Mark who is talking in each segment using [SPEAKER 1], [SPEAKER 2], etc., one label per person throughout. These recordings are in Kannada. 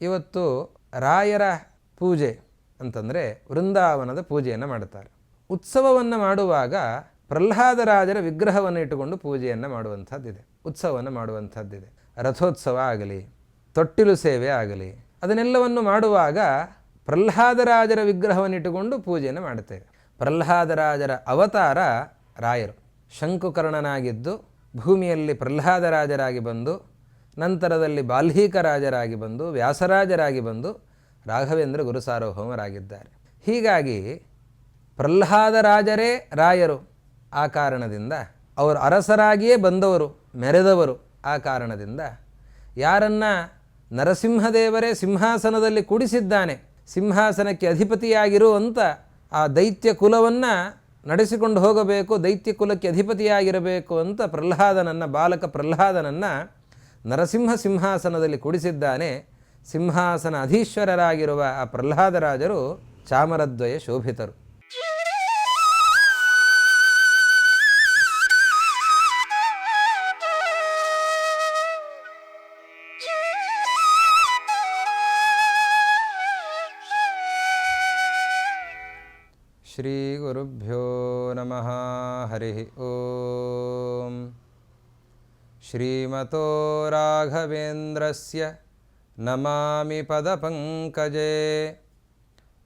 [SPEAKER 1] ಇವತ್ತು ರಾಯರ ಪೂಜೆ ಅಂತಂದರೆ ವೃಂದಾವನದ ಪೂಜೆಯನ್ನು ಮಾಡುತ್ತಾರೆ. ಉತ್ಸವವನ್ನು ಮಾಡುವಾಗ ಪ್ರಹ್ಲಾದರಾಜರ ವಿಗ್ರಹವನ್ನು ಇಟ್ಟುಕೊಂಡು ಪೂಜೆಯನ್ನು ಮಾಡುವಂಥದ್ದಿದೆ. ಉತ್ಸವವನ್ನು ಮಾಡುವಂಥದ್ದಿದೆ. ರಥೋತ್ಸವ ಆಗಲಿ, ತೊಟ್ಟಿಲು ಸೇವೆ ಆಗಲಿ, ಅದನ್ನೆಲ್ಲವನ್ನು ಮಾಡುವಾಗ ಪ್ರಹ್ಲಾದರಾಜರ ವಿಗ್ರಹವನ್ನು ಇಟ್ಟುಕೊಂಡು ಪೂಜೆಯನ್ನು ಮಾಡುತ್ತೇವೆ. ಪ್ರಹ್ಲಾದರಾಜರ ಅವತಾರ ರಾಯರು. ಶಂಕುಕರ್ಣನಾಗಿದ್ದು ಭೂಮಿಯಲ್ಲಿ ಪ್ರಹ್ಲಾದರಾಜರಾಗಿ ಬಂದು ನಂತರದಲ್ಲಿ ಬಾಲ್ಹೀಕ ರಾಜರಾಗಿ ಬಂದು, ವ್ಯಾಸರಾಜರಾಗಿ ಬಂದು ರಾಘವೇಂದ್ರ ಗುರುಸಾರ್ವಭೌಮರಾಗಿದ್ದಾರೆ. ಹೀಗಾಗಿ ಪ್ರಹ್ಲಾದರಾಜರೇ ರಾಯರು. ಆ ಕಾರಣದಿಂದ ಅವರು ಅರಸರಾಗಿಯೇ ಬಂದವರು, ಮೆರೆದವರು. ಆ ಕಾರಣದಿಂದ ಯಾರನ್ನ ನರಸಿಂಹದೇವರೇ ಸಿಂಹಾಸನದಲ್ಲಿ ಕೂಡಿಸಿದ್ದಾನೆ, ಸಿಂಹಾಸನಕ್ಕೆ ಅಧಿಪತಿಯಾಗಿರುವಂಥ ಆ ದೈತ್ಯ ಕುಲವನ್ನು ನಡೆಸಿಕೊಂಡು ಹೋಗಬೇಕು, ದೈತ್ಯ ಕುಲಕ್ಕೆ ಅಧಿಪತಿಯಾಗಿರಬೇಕು ಅಂತ ಪ್ರಹ್ಲಾದನನ್ನು, ಬಾಲಕ ಪ್ರಹ್ಲಾದನನ್ನು ನರಸಿಂಹ ಸಿಂಹಾಸನದಲ್ಲಿ ಕುಡಿಸಿದ್ದಾನೆ. ಸಿಂಹಾಸನ ಅಧೀಶ್ವರರಾಗಿರುವ ಆ ಪ್ರಹ್ಲಾದರಾಜರು ಚಾಮರದ್ವಯ ಶೋಭಿತರು. ಶ್ರೀ ಗುರುಭ್ಯೋ ನಮಃ. ಹರಿ ಓಂ. ಶ್ರೀಮತೋ ರಾಘವೇಂದ್ರಸ್ಯ ನಮಾಮಿ ಪದಪಂಕಜೆ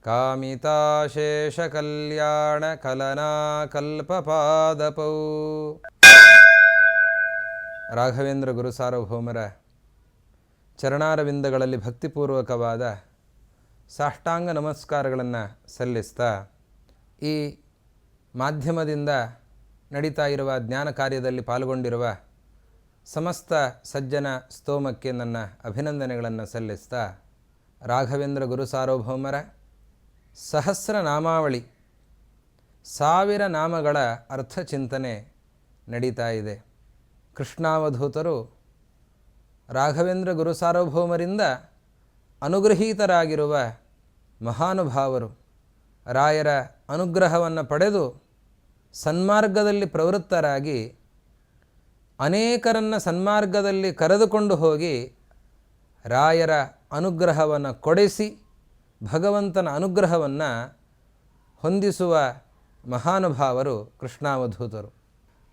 [SPEAKER 1] ಕಾಮಿತಾಶೇಷಕಲ್ಯಾಣಕಲನಾಕಲ್ಪಪಾದಪೌ ರಾಘವೇಂದ್ರ ಗುರುಸಾರ್ವಭೌಮರ ಚರಣಾರವಿಂದಗಳಲ್ಲಿ ಭಕ್ತಿಪೂರ್ವಕವಾದ ಸಾಷ್ಟಾಂಗ ನಮಸ್ಕಾರಗಳನ್ನು ಸಲ್ಲಿಸ್ತಾ ಈ ಮಾಧ್ಯಮದಿಂದ ನಡೀತಾ ಇರುವ ಜ್ಞಾನ ಕಾರ್ಯದಲ್ಲಿ ಪಾಲ್ಗೊಂಡಿರುವ ಸಮಸ್ತ ಸಜ್ಜನ ಸ್ತೋಮಕ್ಕೆ ನನ್ನ ಅಭಿನಂದನೆಗಳನ್ನು ಸಲ್ಲಿಸ್ತಾ, ರಾಘವೇಂದ್ರ ಗುರು ಸಾರ್ವಭೌಮರ ಸಹಸ್ರ ನಾಮಾವಳಿ, ಸಾವಿರ ನಾಮಗಳ ಅರ್ಥ ಚಿಂತನೆ ನಡೀತಾ ಇದೆ. ಕೃಷ್ಣಾವಧೂತರು ರಾಘವೇಂದ್ರ ಗುರು ಸಾರ್ವಭೌಮರಿಂದ ಅನುಗ್ರಹೀತರಾಗಿರುವ ಮಹಾನುಭಾವರು ರಾಯರ ಅನುಗ್ರಹವನ್ನು ಪಡೆದು ಸನ್ಮಾರ್ಗದಲ್ಲಿ ಪ್ರವೃತ್ತರಾಗಿ ಅನೇಕರನ್ನು ಸನ್ಮಾರ್ಗದಲ್ಲಿ ಕರೆದುಕೊಂಡು ಹೋಗಿ ರಾಯರ ಅನುಗ್ರಹವನ್ನು ಕೊಡಿಸಿ ಭಗವಂತನ ಅನುಗ್ರಹವನ್ನು ಹೊಂದಿಸುವ ಮಹಾನುಭಾವರು ಕೃಷ್ಣಾವಧೂತರು.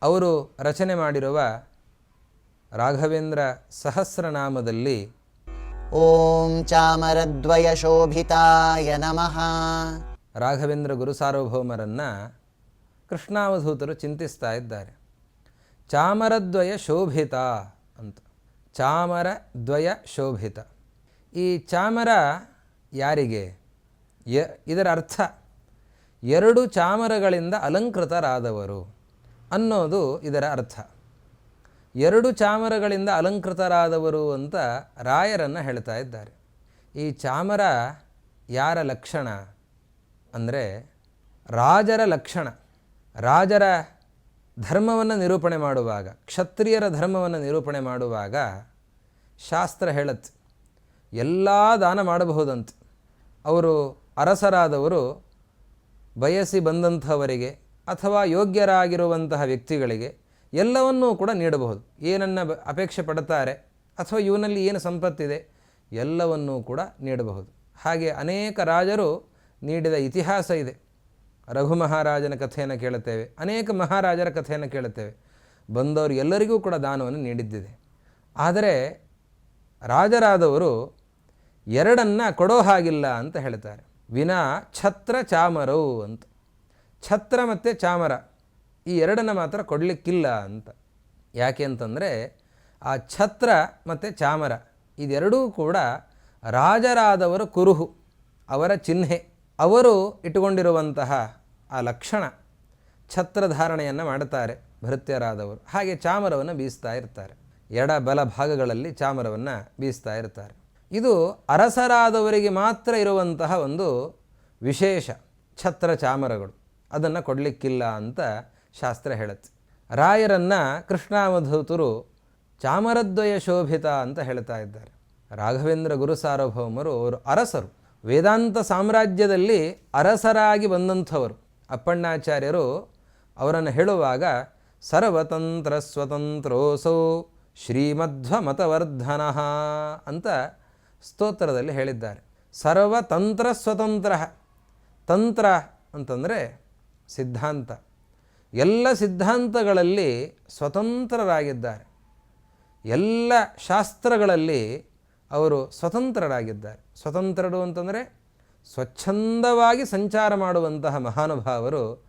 [SPEAKER 1] ಅವರು ರಚನೆ ಮಾಡಿರುವ ರಾಘವೇಂದ್ರ ಸಹಸ್ರನಾಮದಲ್ಲಿ
[SPEAKER 2] ಓಂ ಚಾಮರದ್ವಯ ಶೋಭಿತಾಯ ನಮಃ.
[SPEAKER 1] ರಾಘವೇಂದ್ರ ಗುರು ಸಾರ್ವಭೌಮರನ್ನು ಕೃಷ್ಣಾವಧೂತರು ಚಿಂತಿಸ್ತಾ ಇದ್ದಾರೆ. ಚಾಮರದ್ವಯ ಶೋಭಿತ ಅಂತ. ಚಾಮರದ್ವಯ ಶೋಭಿತ. ಈ ಚಾಮರ ಯಾರಿಗೆ? ಯ, ಇದರ ಅರ್ಥ, ಎರಡು ಚಾಮರಗಳಿಂದ ಅಲಂಕೃತರಾದವರು ಅನ್ನೋದು ಇದರ ಅರ್ಥ. ಎರಡು ಚಾಮರಗಳಿಂದ ಅಲಂಕೃತರಾದವರು ಅಂತ ರಾಯರನ್ನು ಹೇಳ್ತಾ ಇದ್ದಾರೆ. ಈ ಚಾಮರ ಯಾರ ಲಕ್ಷಣ? ಅಂದರೆ ರಾಜರ ಲಕ್ಷಣ. ರಾಜರ ಧರ್ಮವನ್ನು ನಿರೂಪಣೆ ಮಾಡುವಾಗ, ಕ್ಷತ್ರಿಯರ ಧರ್ಮವನ್ನು ನಿರೂಪಣೆ ಮಾಡುವಾಗ ಶಾಸ್ತ್ರ ಹೇಳತ್ತೆ ಎಲ್ಲ ದಾನ ಮಾಡಬಹುದಂತೆ. ಅವರು ಅರಸರಾದವರು, ಬಯಸಿ ಬಂದಂಥವರಿಗೆ ಅಥವಾ ಯೋಗ್ಯರಾಗಿರುವಂತಹ ವ್ಯಕ್ತಿಗಳಿಗೆ ಎಲ್ಲವನ್ನೂ ಕೂಡ ನೀಡಬಹುದು. ಏನನ್ನು ಅಪೇಕ್ಷೆ ಪಡ್ತಾರೆ ಅಥವಾ ಇವನಲ್ಲಿ ಏನು ಸಂಪತ್ತಿದೆ ಎಲ್ಲವನ್ನೂ ಕೂಡ ನೀಡಬಹುದು. ಹಾಗೆ ಅನೇಕ ರಾಜರು ನೀಡಿದ ಇತಿಹಾಸ ಇದೆ. ರಘು ಮಹಾರಾಜನ ಕಥೆಯನ್ನು ಕೇಳುತ್ತೇವೆ. ಅನೇಕ ಮಹಾರಾಜರ ಕಥೆಯನ್ನು ಕೇಳುತ್ತೇವೆ. ಬಂದವರು ಎಲ್ಲರಿಗೂ ಕೂಡ ದಾನವನ್ನು ನೀಡಿದ್ದಿದೆ. ಆದರೆ ರಾಜರಾದವರು ಎರಡನ್ನು ಕೊಡೋ ಹಾಗಿಲ್ಲ ಅಂತ ಹೇಳ್ತಾರೆ. ವಿನಾ ಛತ್ರ ಚಾಮರವು ಅಂತ. ಛತ್ರ ಮತ್ತು ಚಾಮರ ಈ ಎರಡನ್ನು ಮಾತ್ರ ಕೊಡಲಿಕ್ಕಿಲ್ಲ ಅಂತ. ಯಾಕೆ ಅಂತಂದರೆ ಆ ಛತ್ರ ಮತ್ತು ಚಾಮರ ಇದೆರಡೂ ಕೂಡ ರಾಜರಾದವರ ಕುರುಹು, ಅವರ ಚಿಹ್ನೆ, ಅವರು ಇಟ್ಟುಕೊಂಡಿರುವಂತಹ ಆ ಲಕ್ಷಣ ಛತ್ರಧಾರಣೆಯನ್ನು ಮಾಡುತ್ತಾರೆ ಭೃತ್ಯರಾದವರು. ಹಾಗೆ ಚಾಮರವನ್ನು ಬೀಸ್ತಾ ಇರ್ತಾರೆ. ಎಡ ಬಲ ಭಾಗಗಳಲ್ಲಿ ಚಾಮರವನ್ನು ಬೀಸ್ತಾ ಇರ್ತಾರೆ. ಇದು ಅರಸರಾದವರಿಗೆ ಮಾತ್ರ ಇರುವಂತಹ ಒಂದು ವಿಶೇಷ ಛತ್ರ ಚಾಮರಗಳು. ಅದನ್ನು ಕೊಡಲಿಕ್ಕಿಲ್ಲ ಅಂತ ಶಾಸ್ತ್ರ ಹೇಳುತ್ತೆ. ರಾಯರನ್ನು ಕೃಷ್ಣಾವಧೂತರು ಚಾಮರದ್ವಯ ಶೋಭಿತ ಅಂತ ಹೇಳ್ತಾ ಇದ್ದಾರೆ. ರಾಘವೇಂದ್ರ ಗುರು ಸಾರ್ವಭೌಮರು ಅವರು ಅರಸರು. ವೇದಾಂತ ಸಾಮ್ರಾಜ್ಯದಲ್ಲಿ ಅರಸರಾಗಿ ಬಂದಂಥವರು. ಅಪ್ಪಣ್ಣಾಚಾರ್ಯರು ಅವರನ್ನು ಹೇಳುವಾಗ, ಸರ್ವತಂತ್ರ ಸ್ವತಂತ್ರೋಸೌ ಶ್ರೀಮಧ್ವ ಮತವರ್ಧನ ಅಂತ ಸ್ತೋತ್ರದಲ್ಲಿ ಹೇಳಿದ್ದಾರೆ. ಸರ್ವತಂತ್ರ ಸ್ವತಂತ್ರ ತಂತ್ರ ಅಂತಂದರೆ ಸಿದ್ಧಾಂತ. ಎಲ್ಲ ಸಿದ್ಧಾಂತಗಳಲ್ಲಿ ಸ್ವತಂತ್ರರಾಗಿದ್ದಾರೆ. ಎಲ್ಲ ಶಾಸ್ತ್ರಗಳಲ್ಲಿ ಅವರು ಸ್ವತಂತ್ರರಾಗಿದ್ದಾರೆ. ಸ್ವತಂತ್ರರು ಅಂತಂದರೆ ಸ್ವಚ್ಛಂದವಾಗಿ ಸಂಚಾರ ಮಾಡುವಂತಹ ಮಹಾನುಭಾವರು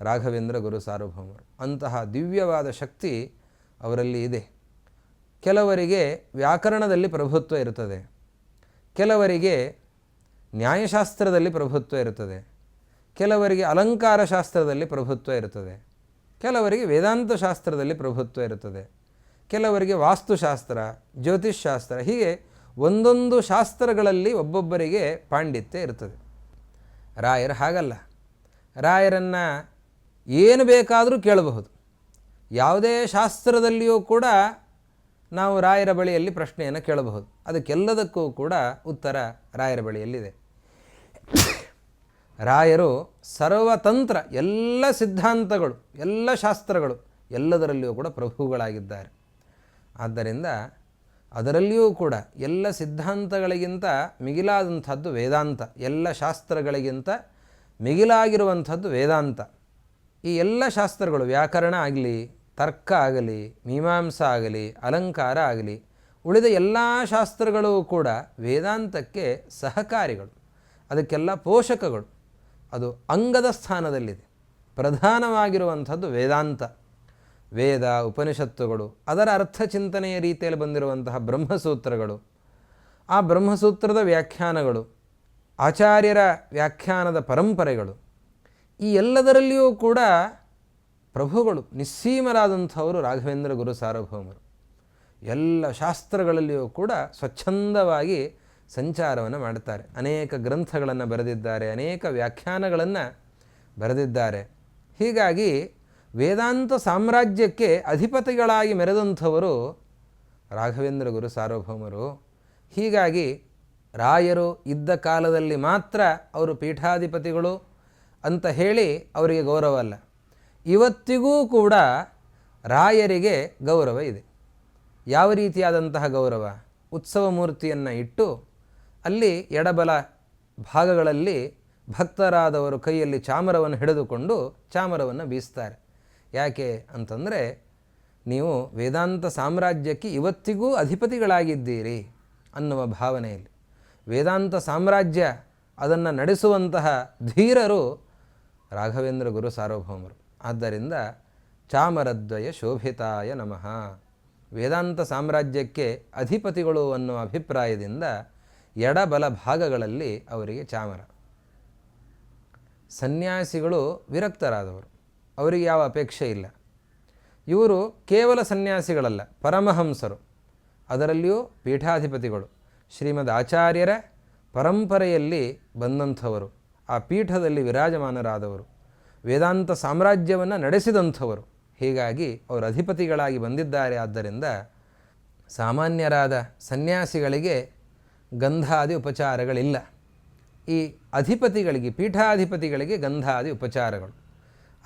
[SPEAKER 1] ರಾಘವೇಂದ್ರ ಗುರು ಸಾರ್ವಭೌಮರು. ಅಂತಹ ದಿವ್ಯವಾದ ಶಕ್ತಿ ಅವರಲ್ಲಿ ಇದೆ. ಕೆಲವರಿಗೆ ವ್ಯಾಕರಣದಲ್ಲಿ ಪ್ರಭುತ್ವ ಇರುತ್ತದೆ. ಕೆಲವರಿಗೆ ನ್ಯಾಯಶಾಸ್ತ್ರದಲ್ಲಿ ಪ್ರಭುತ್ವ ಇರುತ್ತದೆ. ಕೆಲವರಿಗೆ ಅಲಂಕಾರ ಶಾಸ್ತ್ರದಲ್ಲಿ ಪ್ರಭುತ್ವ ಇರುತ್ತದೆ. ಕೆಲವರಿಗೆ ವೇದಾಂತ ಶಾಸ್ತ್ರದಲ್ಲಿ ಪ್ರಭುತ್ವ ಇರುತ್ತದೆ. ಕೆಲವರಿಗೆ ವಾಸ್ತುಶಾಸ್ತ್ರ, ಜ್ಯೋತಿಷ್ಶಾಸ್ತ್ರ ಹೀಗೆ ಒಂದೊಂದು ಶಾಸ್ತ್ರಗಳಲ್ಲಿ ಒಬ್ಬೊಬ್ಬರಿಗೆ ಪಾಂಡಿತ್ಯ ಇರ್ತದೆ. ರಾಯರು ಹಾಗಲ್ಲ. ರಾಯರನ್ನು ಏನು ಬೇಕಾದರೂ ಕೇಳಬಹುದು. ಯಾವುದೇ ಶಾಸ್ತ್ರದಲ್ಲಿಯೂ ಕೂಡ ನಾವು ರಾಯರ ಬಳಿಯಲ್ಲಿ ಪ್ರಶ್ನೆಯನ್ನು ಕೇಳಬಹುದು. ಅದಕ್ಕೆಲ್ಲದಕ್ಕೂ ಕೂಡ ಉತ್ತರ ರಾಯರ ಬಳಿಯಲ್ಲಿದೆ. ರಾಯರು ಸರ್ವತಂತ್ರ, ಎಲ್ಲ ಸಿದ್ಧಾಂತಗಳು, ಎಲ್ಲ ಶಾಸ್ತ್ರಗಳು ಎಲ್ಲದರಲ್ಲಿಯೂ ಕೂಡ ಪ್ರಭುಗಳಾಗಿದ್ದಾರೆ. ಆದ್ದರಿಂದ ಅದರಲ್ಲಿಯೂ ಕೂಡ ಎಲ್ಲ ಸಿದ್ಧಾಂತಗಳಿಗಿಂತ ಮಿಗಿಲಾದಂಥದ್ದು ವೇದಾಂತ, ಎಲ್ಲ ಶಾಸ್ತ್ರಗಳಿಗಿಂತ ಮಿಗಿಲಾಗಿರುವಂಥದ್ದು ವೇದಾಂತ. ಈ ಎಲ್ಲ ಶಾಸ್ತ್ರಗಳು ವ್ಯಾಕರಣ ಆಗಲಿ, ತರ್ಕ ಆಗಲಿ, ಮೀಮಾಂಸ ಆಗಲಿ, ಅಲಂಕಾರ ಆಗಲಿ, ಉಳಿದ ಎಲ್ಲ ಶಾಸ್ತ್ರಗಳು ಕೂಡ ವೇದಾಂತಕ್ಕೆ ಸಹಕಾರಿಗಳು. ಅದಕ್ಕೆಲ್ಲ ಪೋಷಕಗಳು. ಅದು ಅಂಗದ ಸ್ಥಾನದಲ್ಲಿದೆ. ಪ್ರಧಾನವಾಗಿರುವಂಥದ್ದು ವೇದಾಂತ. ವೇದ, ಉಪನಿಷತ್ತುಗಳು, ಅದರ ಅರ್ಥ ಚಿಂತನೆಯ ರೀತಿಯಲ್ಲಿ ಬಂದಿರುವಂತಹ ಬ್ರಹ್ಮಸೂತ್ರಗಳು. ಆ ಬ್ರಹ್ಮಸೂತ್ರದ ವ್ಯಾಖ್ಯಾನಗಳು, ಆಚಾರ್ಯರ ವ್ಯಾಖ್ಯಾನದ ಪರಂಪರೆಗಳು, ಈ ಎಲ್ಲದರಲ್ಲಿಯೂ ಕೂಡ ಪ್ರಭುಗಳು, ನಿಸ್ಸೀಮರಾದಂಥವರು ರಾಘವೇಂದ್ರ ಗುರು ಸಾರ್ವಭೌಮರು. ಎಲ್ಲ ಶಾಸ್ತ್ರಗಳಲ್ಲಿಯೂ ಕೂಡ ಸ್ವಚ್ಛಂದವಾಗಿ ಸಂಚಾರವನ್ನು ಮಾಡುತ್ತಾರೆ. ಅನೇಕ ಗ್ರಂಥಗಳನ್ನು ಬರೆದಿದ್ದಾರೆ, ಅನೇಕ ವ್ಯಾಖ್ಯಾನಗಳನ್ನು ಬರೆದಿದ್ದಾರೆ. ಹೀಗಾಗಿ ವೇದಾಂತ ಸಾಮ್ರಾಜ್ಯಕ್ಕೆ ಅಧಿಪತಿಗಳಾಗಿ ಮೆರೆದಂಥವರು ರಾಘವೇಂದ್ರ ಗುರು ಸಾರ್ವಭೌಮರು. ಹೀಗಾಗಿ ರಾಯರು ಇದ್ದ ಕಾಲದಲ್ಲಿ ಮಾತ್ರ ಅವರು ಪೀಠಾಧಿಪತಿಗಳು ಅಂತ ಹೇಳಿ ಅವರಿಗೆ ಗೌರವ ಅಲ್ಲ. ಇವತ್ತಿಗೂ ಕೂಡ ರಾಯರಿಗೆ ಗೌರವ ಇದೆ. ಯಾವ ರೀತಿಯಾದಂತಹ ಗೌರವ? ಉತ್ಸವ ಮೂರ್ತಿಯನ್ನು ಇಟ್ಟು ಅಲ್ಲಿ ಎಡಬಲ ಭಾಗಗಳಲ್ಲಿ ಭಕ್ತರಾದವರು ಕೈಯಲ್ಲಿ ಚಾಮರವನ್ನು ಹಿಡಿದುಕೊಂಡು ಚಾಮರವನ್ನು ಬೀಸ್ತಾರೆ. ಯಾಕೆ ಅಂತಂದರೆ ನೀವು ವೇದಾಂತ ಸಾಮ್ರಾಜ್ಯಕ್ಕೆ ಇವತ್ತಿಗೂ ಅಧಿಪತಿಗಳಾಗಿದ್ದೀರಿ ಅನ್ನುವ ಭಾವನೆಯಲ್ಲಿ. ವೇದಾಂತ ಸಾಮ್ರಾಜ್ಯ ಅದನ್ನು ನಡೆಸುವಂತಹ ಧೀರರು ರಾಘವೇಂದ್ರ ಗುರು ಸಾರ್ವಭೌಮರು. ಆದ್ದರಿಂದ ಚಾಮರದ್ವಯ ಶೋಭಿತಾಯ ನಮಃ. ವೇದಾಂತ ಸಾಮ್ರಾಜ್ಯಕ್ಕೆ ಅಧಿಪತಿಗಳು ಅನ್ನುವ ಅಭಿಪ್ರಾಯದಿಂದ ಎಡಬಲ ಭಾಗಗಳಲ್ಲಿ ಅವರಿಗೆ ಚಾಮರ. ಸನ್ಯಾಸಿಗಳು ವಿರಕ್ತರಾದವರು. ಅವರಿಗೆ ಯಾವ ಅಪೇಕ್ಷೆ ಇಲ್ಲ. ಇವರು ಕೇವಲ ಸನ್ಯಾಸಿಗಳಲ್ಲ, ಪರಮಹಂಸರು. ಅದರಲ್ಲಿಯೂ ಪೀಠಾಧಿಪತಿಗಳು. ಶ್ರೀಮದ್ ಆಚಾರ್ಯರ ಪರಂಪರೆಯಲ್ಲಿ ಬಂದಂಥವರು. ಆ ಪೀಠದಲ್ಲಿ ವಿರಾಜಮಾನರಾದವರು. ವೇದಾಂತ ಸಾಮ್ರಾಜ್ಯವನ್ನು ನಡೆಸಿದಂಥವರು. ಹೀಗಾಗಿ ಅವರು ಅಧಿಪತಿಗಳಾಗಿ ಬಂದಿದ್ದಾರೆ. ಆದ್ದರಿಂದ ಸಾಮಾನ್ಯರಾದ ಸನ್ಯಾಸಿಗಳಿಗೆ ಗಂಧಾದಿ ಉಪಚಾರಗಳಿಲ್ಲ. ಈ ಅಧಿಪತಿಗಳಿಗೆ, ಪೀಠಾಧಿಪತಿಗಳಿಗೆ ಗಂಧಾದಿ ಉಪಚಾರಗಳು.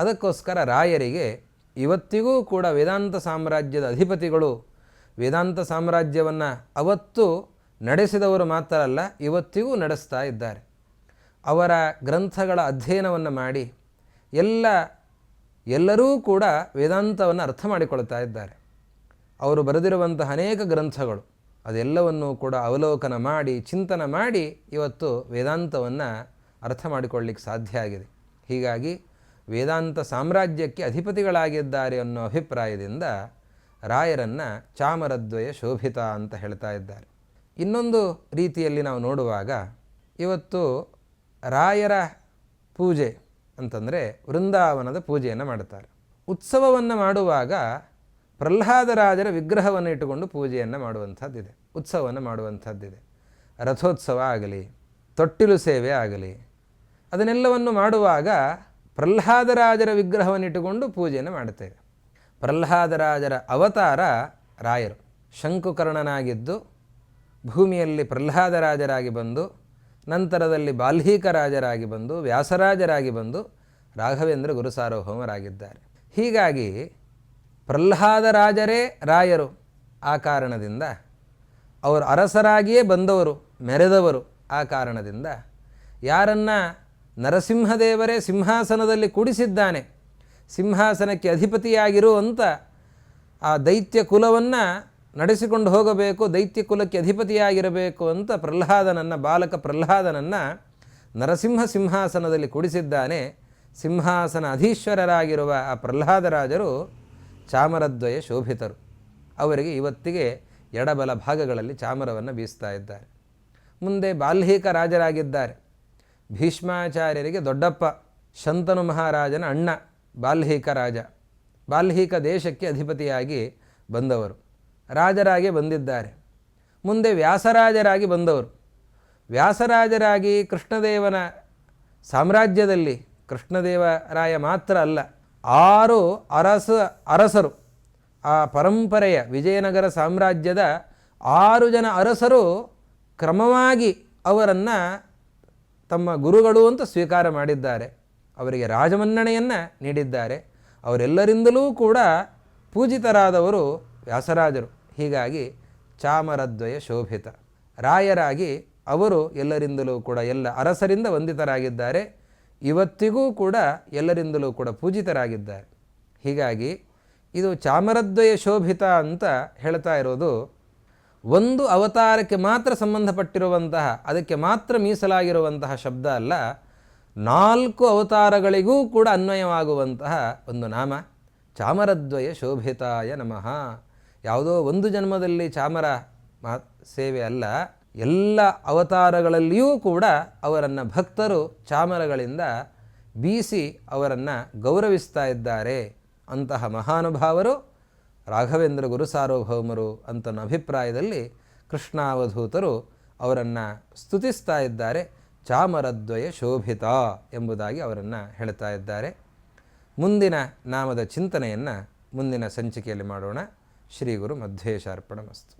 [SPEAKER 1] ಅದಕ್ಕೋಸ್ಕರ ರಾಯರಿಗೆ ಇವತ್ತಿಗೂ ಕೂಡ ವೇದಾಂತ ಸಾಮ್ರಾಜ್ಯದ ಅಧಿಪತಿಗಳು, ವೇದಾಂತ ಸಾಮ್ರಾಜ್ಯವನ್ನು ಅವತ್ತು ನಡೆಸಿದವರು ಮಾತ್ರ ಅಲ್ಲ, ಇವತ್ತಿಗೂ ನಡೆಸ್ತಾ ಇದ್ದಾರೆ. ಅವರ ಗ್ರಂಥಗಳ ಅಧ್ಯಯನವನ್ನು ಮಾಡಿ ಎಲ್ಲ, ಎಲ್ಲರೂ ಕೂಡ ವೇದಾಂತವನ್ನು ಅರ್ಥ ಮಾಡಿಕೊಳ್ತಾ ಇದ್ದಾರೆ. ಅವರು ಬರೆದಿರುವಂತಹ ಅನೇಕ ಗ್ರಂಥಗಳು, ಅದೆಲ್ಲವನ್ನೂ ಕೂಡ ಅವಲೋಕನ ಮಾಡಿ, ಚಿಂತನ ಮಾಡಿ ಇವತ್ತು ವೇದಾಂತವನ್ನು ಅರ್ಥ ಮಾಡಿಕೊಳ್ಳಿಕ್ಕೆ ಸಾಧ್ಯ ಆಗಿದೆ. ಹೀಗಾಗಿ ವೇದಾಂತ ಸಾಮ್ರಾಜ್ಯಕ್ಕೆ ಅಧಿಪತಿಗಳಾಗಿದ್ದಾರೆ ಅನ್ನೋ ಅಭಿಪ್ರಾಯದಿಂದ ರಾಯರನ್ನು ಚಾಮರದ್ವಯ ಶೋಭಿತ ಅಂತ ಹೇಳ್ತಾ ಇದ್ದಾರೆ. ಇನ್ನೊಂದು ರೀತಿಯಲ್ಲಿ ನಾವು ನೋಡುವಾಗ ಇವತ್ತು ರಾಯರ ಪೂಜೆ ಅಂತಂದರೆ ವೃಂದಾವನದ ಪೂಜೆಯನ್ನು ಮಾಡುತ್ತಾರೆ ಉತ್ಸವವನ್ನು ಮಾಡುವಾಗ ಪ್ರಹ್ಲಾದರಾಜರ ವಿಗ್ರಹವನ್ನು ಇಟ್ಟುಕೊಂಡು ಪೂಜೆಯನ್ನು ಮಾಡುವಂಥದ್ದಿದೆ. ಉತ್ಸವವನ್ನು ಮಾಡುವಂಥದ್ದಿದೆ. ರಥೋತ್ಸವ ಆಗಲಿ, ತೊಟ್ಟಿಲು ಸೇವೆ ಆಗಲಿ, ಅದನ್ನೆಲ್ಲವನ್ನು ಮಾಡುವಾಗ ಪ್ರಹ್ಲಾದರಾಜರ ವಿಗ್ರಹವನ್ನಿಟ್ಟುಕೊಂಡು ಪೂಜೆಯನ್ನು ಮಾಡುತ್ತೇವೆ. ಪ್ರಹ್ಲಾದರಾಜರ ಅವತಾರ ರಾಯರು. ಶಂಕುಕರ್ಣನಾಗಿದ್ದು ಭೂಮಿಯಲ್ಲಿ ಪ್ರಹ್ಲಾದರಾಜರಾಗಿ ಬಂದು, ನಂತರದಲ್ಲಿ ಬಾಲ್ಹೀಕರಾಜರಾಗಿ ಬಂದು, ವ್ಯಾಸರಾಜರಾಗಿ ಬಂದು ರಾಘವೇಂದ್ರ ಗುರುಸಾರ್ವಭೌಮರಾಗಿದ್ದಾರೆ. ಹೀಗಾಗಿ ಪ್ರಹ್ಲಾದರಾಜರೇ ರಾಯರು. ಆ ಕಾರಣದಿಂದ ಅವರು ಅರಸರಾಗಿಯೇ ಬಂದವರು, ಮೆರೆದವರು. ಆ ಕಾರಣದಿಂದ ಯಾರನ್ನ ನರಸಿಂಹದೇವರೇ ಸಿಂಹಾಸನದಲ್ಲಿ ಕೂಡಿಸಿದ್ದಾನೆ. ಸಿಂಹಾಸನಕ್ಕೆ ಅಧಿಪತಿಯಾಗಿರು ಅಂತ ಆ ದೈತ್ಯ ಕುಲವನ್ನು ನಡೆಸಿಕೊಂಡು ಹೋಗಬೇಕು, ದೈತ್ಯ ಕುಲಕ್ಕೆ ಅಧಿಪತಿಯಾಗಿರಬೇಕು ಅಂತ ಪ್ರಹ್ಲಾದನನ್ನು, ಬಾಲಕ ಪ್ರಹ್ಲಾದನನ್ನು ನರಸಿಂಹ ಸಿಂಹಾಸನದಲ್ಲಿ ಕೂಡಿಸಿದ್ದಾನೆ. ಸಿಂಹಾಸನ ಅಧೀಶ್ವರರಾಗಿರುವ ಆ ಪ್ರಹ್ಲಾದರಾಜರು ಚಾಮರದ್ವಯ ಶೋಭಿತರು. ಅವರಿಗೆ ಇವತ್ತಿಗೆ ಎಡಬಲ ಭಾಗಗಳಲ್ಲಿ ಚಾಮರವನ್ನು ಬೀಸ್ತಾ ಇದ್ದಾರೆ. ಮುಂದೆ ಬಾಲ್ಹೀಕ ರಾಜರಾಗಿದ್ದಾರೆ. ಭೀಷ್ಮಾಚಾರ್ಯರಿಗೆ ದೊಡ್ಡಪ್ಪ, ಶಂತನು ಮಹಾರಾಜನ ಅಣ್ಣ, ಬಾಲ್ಹೀಕ ರಾಜ. ಬಾಲ್ಹೀಕ ದೇಶಕ್ಕೆ ಅಧಿಪತಿಯಾಗಿ ಬಂದವರು. ರಾಜರಾಗಿ ಬಂದಿದ್ದಾರೆ. ಮುಂದೆ ವ್ಯಾಸರಾಜರಾಗಿ ಬಂದವರು. ವ್ಯಾಸರಾಜರಾಗಿ ಕೃಷ್ಣದೇವನ ಸಾಮ್ರಾಜ್ಯದಲ್ಲಿ ಕೃಷ್ಣದೇವರಾಯ ಮಾತ್ರ ಅಲ್ಲ, ಆರು ಅರಸ, ಅರಸರು. ಆ ಪರಂಪರೆಯ ವಿಜಯನಗರ ಸಾಮ್ರಾಜ್ಯದ ಆರು ಜನ ಅರಸರು ಕ್ರಮವಾಗಿ ಅವರನ್ನು ತಮ್ಮ ಗುರುಗಳು ಅಂತ ಸ್ವೀಕಾರ ಮಾಡಿದ್ದಾರೆ. ಅವರಿಗೆ ರಾಜಮನ್ನಣೆಯನ್ನು ನೀಡಿದ್ದಾರೆ. ಅವರೆಲ್ಲರಿಂದಲೂ ಕೂಡ ಪೂಜಿತರಾದವರು ವ್ಯಾಸರಾಜರು. ಹೀಗಾಗಿ ಚಾಮರದ್ವಯ ಶೋಭಿತ. ರಾಯರಾಗಿ ಅವರು ಎಲ್ಲರಿಂದಲೂ ಕೂಡ ಎಲ್ಲ ಅರಸರಿಂದ ವಂದಿತರಾಗಿದ್ದಾರೆ. ಇವತ್ತಿಗೂ ಕೂಡ ಎಲ್ಲರಿಂದಲೂ ಕೂಡ ಪೂಜಿತರಾಗಿದ್ದಾರೆ. ಹೀಗಾಗಿ ಇದು ಚಾಮರದ್ವಯ ಶೋಭಿತ ಅಂತ ಹೇಳ್ತಾ ಇರೋದು ಒಂದು ಅವತಾರಕ್ಕೆ ಮಾತ್ರ ಸಂಬಂಧಪಟ್ಟಿರುವಂತಹ, ಅದಕ್ಕೆ ಮಾತ್ರ ಮೀಸಲಾಗಿರುವಂತಹ ಶಬ್ದ ಅಲ್ಲ, ನಾಲ್ಕು ಅವತಾರಗಳಿಗೂ ಕೂಡ ಅನ್ವಯವಾಗುವಂತಹ ಒಂದು ನಾಮ, ಚಾಮರದ್ವಯ ಶೋಭಿತಾಯ ನಮಃ. ಯಾವುದೋ ಒಂದು ಜನ್ಮದಲ್ಲಿ ಚಾಮರ ಮಾ, ಸೇವೆ ಅಲ್ಲ, ಎಲ್ಲ ಅವತಾರಗಳಲ್ಲಿಯೂ ಕೂಡ ಅವರನ್ನು ಭಕ್ತರು ಚಾಮರಗಳಿಂದ ಬೀಸಿ ಅವರನ್ನು ಗೌರವಿಸ್ತಾ ಇದ್ದಾರೆ. ಅಂತಹ ಮಹಾನುಭಾವರು ರಾಘವೇಂದ್ರ ಗುರು ಸಾರ್ವಭೌಮರು ಅಂತನ ಅಭಿಪ್ರಾಯದಲ್ಲಿ ಕೃಷ್ಣಾವಧೂತರು ಅವರನ್ನು ಸ್ತುತಿಸ್ತಾ ಇದ್ದಾರೆ. ಚಾಮರದ್ವಯ ಶೋಭಿತ ಎಂಬುದಾಗಿ ಅವರನ್ನು ಹೇಳ್ತಾ ಇದ್ದಾರೆ. ಮುಂದಿನ ನಾಮದ ಚಿಂತನೆಯನ್ನು ಮುಂದಿನ ಸಂಚಿಕೆಯಲ್ಲಿ ಮಾಡೋಣ. ಶ್ರೀ ಗುರು ಮಧ್ವೇಶಾರ್ಪಣ ಮಸ್ತು